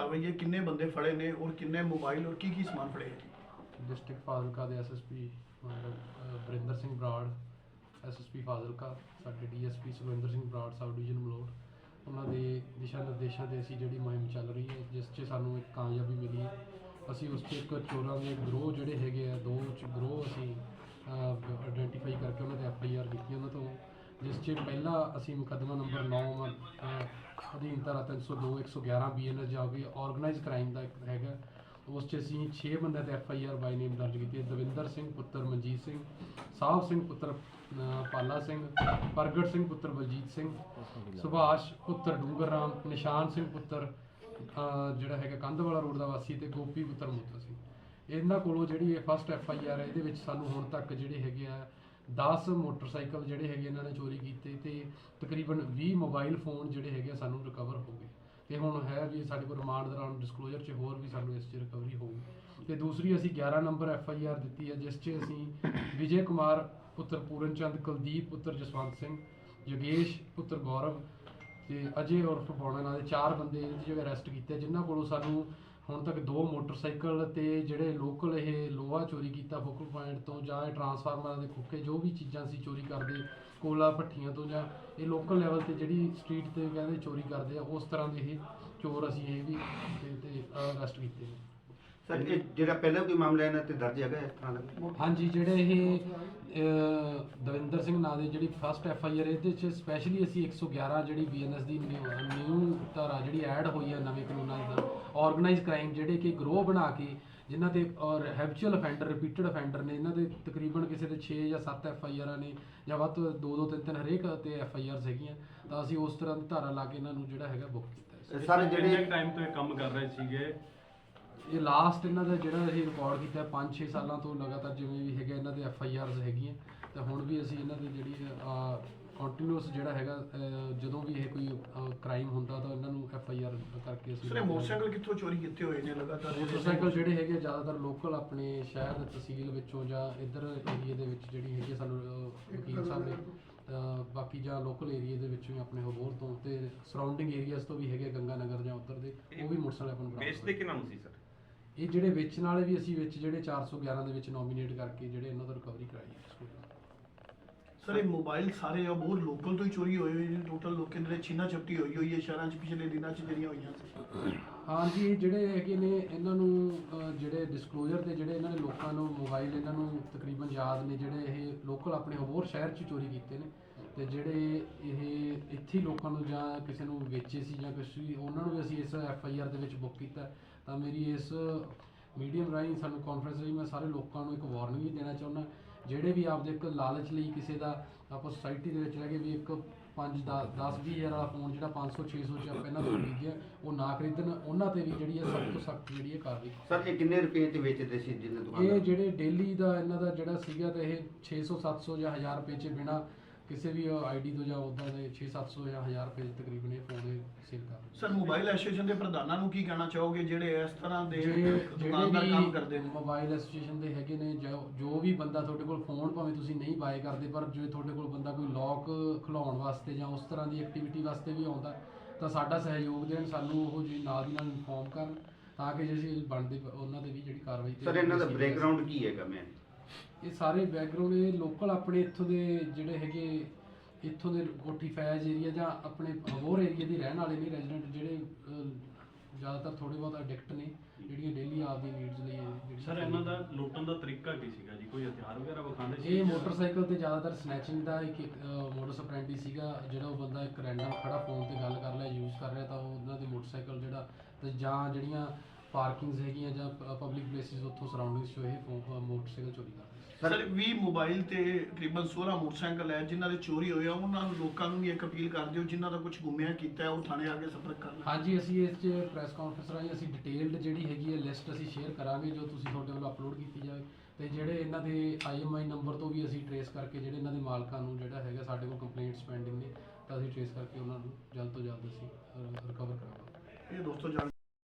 ਕਾਰਵਾਈ ਹੈ ਕਿੰਨੇ ਬੰਦੇ ਫੜੇ ਨੇ ਔਰ ਕਿੰਨੇ ਮੋਬਾਈਲ ਔਰ ਕੀ ਕੀ ਸਮਾਨ ਫੜੇ ਹੈ ਜੀ ਡਿਸਟ੍ਰਿਕਟ ਫਾਜ਼ਿਲਕਾ ਦੇ ਐਸਐਸਪੀ ਮਤਲਬ ਅਹ, ਬਰਿੰਦਰ ਸਿੰਘ ਬਰਾੜ ਐਸਐਸਪੀ ਫਾਜ਼ਿਲਕਾ ਸਾਡੇ DSP Surinder Singh Brar sub division Malout ਉਹਨਾਂ ਦੇ ਦਿਸ਼ਾ ਨਿਰਦੇਸ਼ਾਂ ਤੇ ਅਸੀਂ ਜਿਹੜੀ ਮੁਹਿੰਮ ਚੱਲ ਰਹੀ ਹੈ ਜਿਸ 'ਚ ਸਾਨੂੰ ਇੱਕ ਕਾਮਯਾਬੀ ਮਿਲੀ। ਅਸੀਂ ਉਸ 'ਚ ਇੱਕ ਚੋਰਾਂ ਦੇ ਗਰੋਹ ਜਿਹੜੇ ਹੈਗੇ ਆ ਦੋ ਚ ਗਰੋਹ ਅਸੀਂ ਆਇਡੈਂਟੀਫਾਈ ਕਰਕੇ ਉਹਨਾਂ ਤੇ ਐਫਆਈਆਰ ਕੀਤੀ ਉਹਨਾਂ ਤੋਂ ਜਿਸ 'ਚ ਪਹਿਲਾ ਅਸੀਂ ਮੁਕੱਦਮਾ ਨੰਬਰ 9 ਅਧੀਨ ਧਾਰਾ 302 111 ਬੀਐਨਐਸ ਜਾ ਕੇ ਆਰਗੇਨਾਈਜ਼ ਕ੍ਰਾਈਮ ਦਾ ਇੱਕ ਹੈਗਾ। ਉਸ 'ਚ ਅਸੀਂ 6 ਬੰਦਿਆਂ ਤੇ ਐਫ ਆਈ ਆਰ ਬਾਈ ਨੇਮ ਦਰਜ ਕੀਤੀ ਹੈ। ਦਵਿੰਦਰ ਸਿੰਘ ਪੁੱਤਰ ਮਨਜੀਤ ਸਿੰਘ, ਸਾਹਿਬ ਸਿੰਘ ਪੁੱਤਰ ਪਾਲਾ ਸਿੰਘ, ਪ੍ਰਗਟ ਸਿੰਘ ਪੁੱਤਰ ਬਲਜੀਤ ਸਿੰਘ, ਸੁਭਾਸ਼ ਪੁੱਤਰ ਡੂੰਗਰ ਰਾਮ ਨਿਸ਼ਾਨ ਸਿੰਘ ਪੁੱਤਰ ਜਿਹੜਾ ਹੈਗਾ ਕੰਧਵਾਲਾ ਰੋਡ ਦਾ ਵਾਸੀ ਤੇ ਗੋਪੀ ਪੁੱਤਰ ਮੋਤਾ ਸਿੰਘ। ਇਹਨਾਂ ਕੋਲੋਂ ਜਿਹੜੀ ਇਹ ਫਸਟ ਐਫ ਆਈ ਆਰ ਹੈ, ਇਹਦੇ ਵਿੱਚ ਸਾਨੂੰ ਹੁਣ ਤੱਕ ਜਿਹੜੇ ਹੈਗੇ ਆ 10 ਮੋਟਰਸਾਈਕਲ ਜਿਹੜੇ ਹੈਗੇ ਇਹਨਾਂ ਨੇ ਚੋਰੀ ਕੀਤੇ ਤੇ ਤਕਰੀਬਨ 20 ਮੋਬਾਈਲ ਫੋਨ ਜਿਹੜੇ ਹੈਗੇ ਆ ਸਾਨੂੰ ਰਿਕਵਰ ਹੋ ਗਏ। ਤੇ ਹੁਣ ਹੈ ਵੀ ਸਾਡੇ ਕੋਲ ਰਿਮਾਂਡ ਦੌਰਾਨ ਡਿਸਕਲੋਜ਼ਰ 'ਚ ਹੋਰ ਵੀ ਸਾਨੂੰ ਇਸ 'ਚ ਰਿਕਵਰੀ ਹੋਊਗੀ। ਤੇ ਦੂਸਰੀ ਅਸੀਂ 11 ਨੰਬਰ ਐਫ ਆਈ ਆਰ ਦਿੱਤੀ ਹੈ, ਜਿਸ 'ਚ ਅਸੀਂ ਵਿਜੇ ਕੁਮਾਰ, ਪੁੱਤਰ ਪੂਰਨ ਚੰਦ ਕੁਲਦੀਪ, ਪੁੱਤਰ ਜਸਵੰਤ ਸਿੰਘ, ਯੋਗੇਸ਼, ਪੁੱਤਰ ਗੌਰਵ ਤੇ ਅਜੇ ਉਰਫ ਬੋਣਾ ਨਾਲ ਚਾਰ ਬੰਦੇ ਇਹਦੀ ਜਗ੍ਹਾ ਅਰੈਸਟ ਕੀਤੇ, ਜਿਨ੍ਹਾਂ ਕੋਲੋਂ ਸਾਨੂੰ ਹੁਣ ਤੱਕ ਦੋ ਮੋਟਰਸਾਈਕਲ ਤੇ ਜਿਹੜੇ ਲੋਕਲ ਇਹ ਲੋਹਾ ਚੋਰੀ ਕੀਤਾ ਫੋਕਲ ਪੁਆਇੰਟ ਤੋਂ ਜਾਂ ਇਹ ਟਰਾਂਸਫਾਰਮਰਾਂ ਦੇ ਖੁੱਕੇ, ਜੋ ਵੀ ਚੀਜ਼ਾਂ ਸੀ ਚੋਰੀ ਕਰਦੇ, ਕੋਲਾ ਭੱਠੀਆਂ ਤੋਂ ਜਾਂ ਇਹ ਲੋਕਲ ਲੈਵਲ ਤੇ ਜਿਹੜੀ ਸਟਰੀਟ ਤੇ ਕਹਿੰਦੇ ਚੋਰੀ ਕਰਦੇ ਆ, ਉਸ ਤਰ੍ਹਾਂ ਦੇ ਇਹ ਚੋਰ ਅਸੀਂ ਇਹ ਵੀ ਤੇ- ਅਰੈਸਟ ਕੀਤੇ ਨੇ। ਸਰ ਇਹ ਜਿਹੜਾ ਪਹਿਲਾਂ ਕੋਈ ਮਾਮਲਾ ਇਹਨਾਂ ਤੇ ਦਰਜ ਹੈਗਾ ਇਸ ਤਰ੍ਹਾਂ ਦਾ ਹਾਂਜੀ ਜਿਹੜੇ ਇਹ ਅਹ, ਦਵਿੰਦਰ ਸਿੰਘ ਨਾਂ ਦੇ ਜਿਹੜੀ ਫਸਟ ਐਫ ਆਈ ਆਰ ਇਹਦੇ ਚ ਸਪੈਸ਼ਲੀ ਅਸੀਂ 111 ਜਿਹੜੀ ਬੀਐਨਐਸ ਦੀ ਨਿਊ ਧਾਰਾ ਜਿਹੜੀ ਐਡ ਹੋਈ ਹੈ ਨਵੇਂ ਕਾਨੂੰਨਾਂ ਦਾ ਆਰਗੇਨਾਈਜ਼ ਕ੍ਰਾਈਮ ਜਿਹੜੇ ਕਿ ਗਰੋਹ ਬਣਾ ਕੇ ਜਿਨ੍ਹਾਂ ਤੇ ਔਰ ਹੈਬਚੁਅਲ ਅਫੈਂਡਰ ਰਿਪੀਟਡ ਅਫੈਂਡਰ ਨੇ ਇਹਨਾਂ ਦੇ ਤਕਰੀਬਨ ਕਿਸੇ ਦੇ 6 ਜਾਂ 7 ਐਫ ਆਈ ਆਰਾਂ ਨੇ ਜਾਂ ਵੱਧ ਤੋਂ 2 2 3 3 ਹਰੇਕ ਤੇ ਐਫ ਆਈ ਆਰਸ ਹੈਗੀਆਂ ਤਾਂ ਅਸੀਂ ਉਸ ਤਰ੍ਹਾਂ ਦੀ ਧਾਰਾ ਲਾ ਕੇ ਇਹਨਾਂ ਨੂੰ ਜਿਹੜਾ ਹੈਗਾ ਬੁੱਕ ਕੀਤਾ ਹੈ। ਸਰ ਜਿਹੜੇ ਟਾਈਮ ਤੋਂ ਇਹ ਕੰਮ ਕਰ ਰਹੇ ਸੀਗੇ ਇਹ ਲਾਸਟ ਇਹਨਾਂ ਦਾ ਜਿਹੜਾ ਅਸੀਂ ਰਿਕਾਰਡ ਕੀਤਾ 5-6 ਸਾਲਾਂ ਤੋਂ ਲਗਾਤਾਰ ਜਿਵੇਂ ਵੀ ਹੈਗਾ ਇਹਨਾਂ ਦੇ ਐਫ ਆਈ ਆਰਸ ਹੈਗੀਆਂ ਤੇ ਹੁਣ ਵੀ ਅਸੀਂ ਇਹਨਾਂ ਦੇ ਜਿਹੜੀ ਕੰਟੀਨਿਊਸ ਜਿਹੜਾ ਹੈਗਾ ਜਦੋਂ ਵੀ ਇਹ ਕੋਈ ਕ੍ਰਾਈਮ ਹੁੰਦਾ ਤਾਂ ਇਹਨਾਂ ਨੂੰ ਐਫ ਆਈ ਆਰ ਕਰਕੇ ਅਸੀਂ ਸਰ ਮੋਟਰਸਾਈਕਲ ਕਿੱਥੋਂ ਚੋਰੀ ਕੀਤੇ ਹੋਏ ਨੇ ਲਗਾਤਾਰ? ਮੋਟਰਸਾਈਕਲ ਜਿਹੜੇ ਹੈਗੇ ਆ, ਜ਼ਿਆਦਾਤਰ ਲੋਕਲ ਆਪਣੇ ਸ਼ਹਿਰ ਦੇ ਤਹਿਸੀਲ ਵਿੱਚੋਂ ਜਾਂ ਇੱਧਰ ਏਰੀਏ ਦੇ ਵਿੱਚ ਜਿਹੜੀ ਹੈਗੀ ਸਾਨੂੰ ਵਕੀਲ ਸਾਹਿਬ ਨੇ ਬਾਕੀ ਜਾਂ ਲੋਕਲ ਏਰੀਏ ਦੇ ਵਿੱਚੋਂ ਹੀ ਆਪਣੇ ਹੋਰ ਤੋਂ ਤੇ ਸਰਾਊਂਡਿੰਗ ਏਰੀਆਜ਼ ਤੋਂ ਵੀ ਹੈਗੇ ਗੰਗਾ ਨਗਰ ਜਾਂ ਉੱਧਰ ਦੇ ਉਹ ਵੀ ਮੋਟਰਸਾਈਕਲ ਆਪਾਂ ਨੂੰ ਬਰਾਮਦ ਵੇਚਦੇ ਕਿਹਨਾਂ ਨੂੰ ਸੀ ਸਰ? ਇਹ ਜਿਹੜੇ ਵੇਚਣ ਵਾਲੇ ਵੀ ਅਸੀਂ ਵਿੱਚ ਜਿਹੜੇ 411 ਦੇ ਵਿੱਚ ਨੋਮੀਨੇਟ ਕਰਕੇ ਜਿਹੜੇ ਇਹਨਾਂ ਤੋਂ ਰਿਕਵਰੀ ਕਰਾਈ ਹੈ ਸਰ ਇਹ ਮੋਬਾਈਲ ਸਾਰੇ ਆ ਬਹੁਤ ਲੋਕਲ ਤੋਂ ਹੀ ਚੋਰੀ ਹੋਏ ਹੋਏ ਨੇ ਟੋਟਲ ਲੋਕਾਂ ਦੇ ਛੀਨਾ ਚਪਟੀ ਹੋਈ ਹੋਈ ਹੈ ਸ਼ਹਿਰਾਂ 'ਚ ਪਿਛਲੇ ਦਿਨਾਂ 'ਚ ਜਿਹੜੀਆਂ ਹੋਈਆਂ ਸੀ। ਹਾਂਜੀ ਇਹ ਜਿਹੜੇ ਹੈਗੇ ਨੇ ਇਹਨਾਂ ਨੂੰ ਜਿਹੜੇ ਡਿਸਕਲੋਜ਼ਰ ਤੇ ਜਿਹੜੇ ਇਹਨਾਂ ਨੇ ਲੋਕਾਂ ਨੂੰ ਮੋਬਾਈਲ ਇਹਨਾਂ ਨੂੰ ਤਕਰੀਬਨ ਯਾਦ ਨੇ ਜਿਹੜੇ ਇਹ ਲੋਕਲ ਆਪਣੇ ਹੋਰ ਸ਼ਹਿਰ 'ਚ ਚੋਰੀ ਕੀਤੇ ਨੇ ਤੇ ਜਿਹੜੇ ਇਹ ਇੱਥੇ ਹੀ ਲੋਕਾਂ ਨੂੰ ਜਾਂ ਕਿਸੇ ਨੂੰ ਵੇਚੇ ਸੀ ਜਾਂ ਕੁਛ ਵੀ ਉਹਨਾਂ ਨੂੰ ਵੀ ਅਸੀਂ ਇਸ ਐਫ ਆਈ ਆਰ ਦੇ ਵਿੱਚ ਬੁੱਕ ਕੀਤਾ। ਤਾਂ ਮੇਰੀ ਇਸ ਮੀਡੀਅਮ ਰਾਹੀਂ ਸਾਨੂੰ ਕਾਨਫਰੰਸ ਰਹੀ ਮੈਂ ਸਾਰੇ ਲੋਕਾਂ ਨੂੰ ਇੱਕ ਵਾਰਨਿੰਗ ਵੀ ਦੇਣਾ ਚਾਹੁੰਦਾ। ਜਿਹੜੇ ਵੀ ਆਪਦੇ ਇੱਕ ਲਾਲਚ ਲਈ ਕਿਸੇ ਦਾ ਆਪਾਂ ਸੁਸਾਇਟੀ ਦੇ ਵਿੱਚ ਲੈ ਕੇ ਵੀ ਇੱਕ 5 10 20 ਹਜ਼ਾਰ ਵਾਲਾ ਫੋਨ ਜਿਹੜਾ 500 600 ਚ ਆਪਾਂ ਇਹਨਾਂ ਤੋਂ ਖਰੀਦਿਆ ਉਹ ਨਾ ਖਰੀਦਣ ਉਹਨਾਂ ਤੇ ਵੀ ਜਿਹੜੀ ਹੈ ਸਖਤ ਤੋਂ ਸਖਤ ਜਿਹੜੀ ਹੈ ਕਾਰਵਾਈ ਸਰ ਇਹ ਕਿੰਨੇ ਰੁਪਏ ਤੇ ਵੇਚਦੇ ਸੀ ਜਿੰਨੇ ਇਹ ਦੁਕਾਨ ਜਿਹੜੇ ਡੇਲੀ ਦਾ ਇਹਨਾਂ ਦਾ ਜਿਹੜਾ ਸੀਗਾ ਤੇ ਇਹ 600 700 ਜਾਂ 1000 ਰੁਪਏ ਚ ਬਿਨਾ ਕਿਸੇ ਵੀ ਆਈਡੀ ਤੋਂ ਜਾਂ ਉਦਾਂ ਦੇ 6 700 ਜਾਂ 1000 ਰੁਪਏ ਦੇ ਤਕਰੀਬਨ ਇਹ ਫੋਨ ਸੇਲ ਕਰ ਸਰ ਮੋਬਾਈਲ ਐਸੋਸੀਏਸ਼ਨ ਦੇ ਪ੍ਰਧਾਨਾਂ ਨੂੰ ਕੀ ਕਹਿਣਾ ਚਾਹੋਗੇ? ਜਿਹੜੇ ਇਸ ਤਰ੍ਹਾਂ ਦੇ ਜਿਹੜੇ ਦੁਕਾਨਦਾਰ ਕੰਮ ਕਰਦੇ ਜਿਹੜੇ ਨੇ? ਮੋਬਾਈਲ ਐਸੋਸੀਏਸ਼ਨ ਦੇ ਹੈਗੇ ਨੇ ਜੋ ਵੀ ਬੰਦਾ ਤੁਹਾਡੇ ਕੋਲ ਫੋਨ ਭਾਵੇਂ ਤੁਸੀਂ ਨਹੀਂ ਬਾਏ ਕਰਦੇ ਪਰ ਜੇ ਤੁਹਾਡੇ ਕੋਲ ਬੰਦਾ ਕੋਈ ਲੌਕ ਖੁਲਾਉਣ ਵਾਸਤੇ ਜਾਂ ਉਸ ਤਰ੍ਹਾਂ ਦੀ ਐਕਟੀਵਿਟੀ ਵਾਸਤੇ ਵੀ ਆਉਂਦਾ ਤਾਂ ਸਾਡਾ ਸਹਿਯੋਗ ਦੇਣ ਸਾਨੂੰ ਉਹ ਜੀ ਨਾਲ ਦੀ ਨਾਲ ਇਨਫੋਰਮ ਕਰਨ ਤਾਂ ਕਿ ਜੇ ਅਸੀਂ ਬਣਦੇ ਉਹਨਾਂ ਦੇ ਵੀ ਜਿਹੜੀ ਕਾਰਵਾਈ ਤੇ ਸਰ ਇਹਨਾਂ ਦਾ ਬੈਕਗ੍ਰਾਉਂਡ ਕੀ ਹੈਗਾ ਮੈਂ ਇਹ ਸਾਰੇ ਬੈਕਗ੍ਰਾਉਂਡ ਇਹ ਲੋਕਲ ਆਪਣੇ ਇੱਥੋਂ ਦੇ ਜਿਹੜੇ ਹੈਗੇ ਇੱਥੋਂ ਦੇ ਕੋਠੀ ਫੈਜ਼ ਏਰੀਆ ਜਾਂ ਆਪਣੇ ਹੋਰ ਏਰੀਆ ਦੇ ਰਹਿਣ ਵਾਲੇ ਨੇ ਰੈਜ਼ੀਡੈਂਟ ਜਿਹੜੇ ਅਹ, ਜ਼ਿਆਦਾਤਰ ਥੋੜੇ ਬਹੁਤ ਐਡਿਕਟ ਨੇ ਜਿਹੜੀਆਂ ਡੇਲੀ ਆਪਦੀ ਨੀਡਸ ਲਈ ਜਿਹੜੀ ਸਰ ਇਹਨਾਂ ਦਾ ਲੁੱਟਣ ਦਾ ਤਰੀਕਾ ਕੀ ਸੀਗਾ ਜੀ? ਕੋਈ ਹਥਿਆਰ ਵਗੈਰਾ ਵਿਖਾਉਂਦੇ ਸੀ? ਇਹ ਮੋਟਰਸਾਈਕਲ ਤੇ ਜ਼ਿਆਦਾਤਰ ਸਨੈਚਿੰਗ ਦਾ ਇੱਕ ਮੋਡਸ ਆਪਰੈਂਡੀ ਸੀਗਾ ਜਿਹੜਾ ਉਹ ਬੰਦਾ ਇੱਕ ਰੈਂਡਮ ਖੜਾ ਫੋਨ ਤੇ ਗੱਲ ਕਰ ਰਿਹਾ ਯੂਜ਼ ਕਰ ਰਿਹਾ ਤਾਂ ਉਹ ਉਹਨਾਂ ਦੇ ਮੋਟਰਸਾਈਕਲ ਜਿਹੜਾ ਤੇ ਜਾਂ ਜਿਹੜੀਆਂ ਪਾਰਕਿੰਗਸ ਹੈਗੀਆਂ ਜਾਂ ਪਬਲਿਕ ਪਲੇਸਿਸ ਉੱਥੋਂ ਸਰਾਊਂਡਿੰਗਸ ਚੋਂ ਇਹ ਫੋ- ਮੋਟਰਸਾਈਕਲ ਚੋਰੀ ਕਰਦੇ ਸਰ 20 ਮੋਬਾਈਲ ਤੇ ਤਕਰੀਬਨ 16 ਮੋਟਰਸਾਈਕਲ ਹੈ ਜਿਨ੍ਹਾਂ ਦੇ ਚੋਰੀ ਹੋਏ ਆ ਉਹਨਾਂ ਨੂੰ ਲੋਕਾਂ ਨੂੰ ਵੀ ਇੱਕ ਅਪੀਲ ਕਰ ਦਿਓ ਜਿਨ੍ਹਾਂ ਦਾ ਕੁਝ ਗੁੰਮਿਆ ਕੀਤਾ ਹੈ ਉਹ ਥਾਣੇ ਆ ਕੇ ਸੰਪਰਕ ਕਰਨ ਹਾਂਜੀ ਅਸੀਂ ਇਸ ਚ ਪ੍ਰੈਸ ਕਾਨਫਰੰਸ ਰਾਹੀਂ ਅਸੀਂ ਡਿਟੇਲਡ ਜਿਹੜੀ ਹੈਗੀ ਹੈ ਲਿਸਟ ਅਸੀਂ ਸ਼ੇਅਰ ਕਰਾਂਗੇ ਜੋ ਤੁਸੀਂ ਤੁਹਾਡੇ ਵੱਲੋਂ ਅਪਲੋਡ ਕੀਤੀ ਜਾਵੇ। ਤੇ ਜਿਹੜੇ ਇਹਨਾਂ ਦੇ ਆਈਐਮਆਈ ਨੰਬਰ ਤੋਂ ਵੀ ਅਸੀਂ ਟਰੇਸ ਕਰਕੇ ਜਿਹੜੇ ਇਹਨਾਂ ਦੇ ਮਾਲਕਾਂ ਨੂੰ ਜਿਹੜਾ ਹੈਗਾ ਸਾਡੇ ਕੋਲ ਕੰਪਲੇਂਟਸ ਪੈਂਡਿੰਗ ਨੇ ਤਾਂ ਅਸੀਂ ਟਰੇਸ ਕਰਕੇ ਉਹਨਾਂ ਨੂੰ ਜਲਦ ਤੋਂ ਜਲਦ ਅਸੀਂ ਰਿਕਵਰ ਕਰਾਂਗੇ ਇਹ ਦੋਸਤੋ ਜਾਣ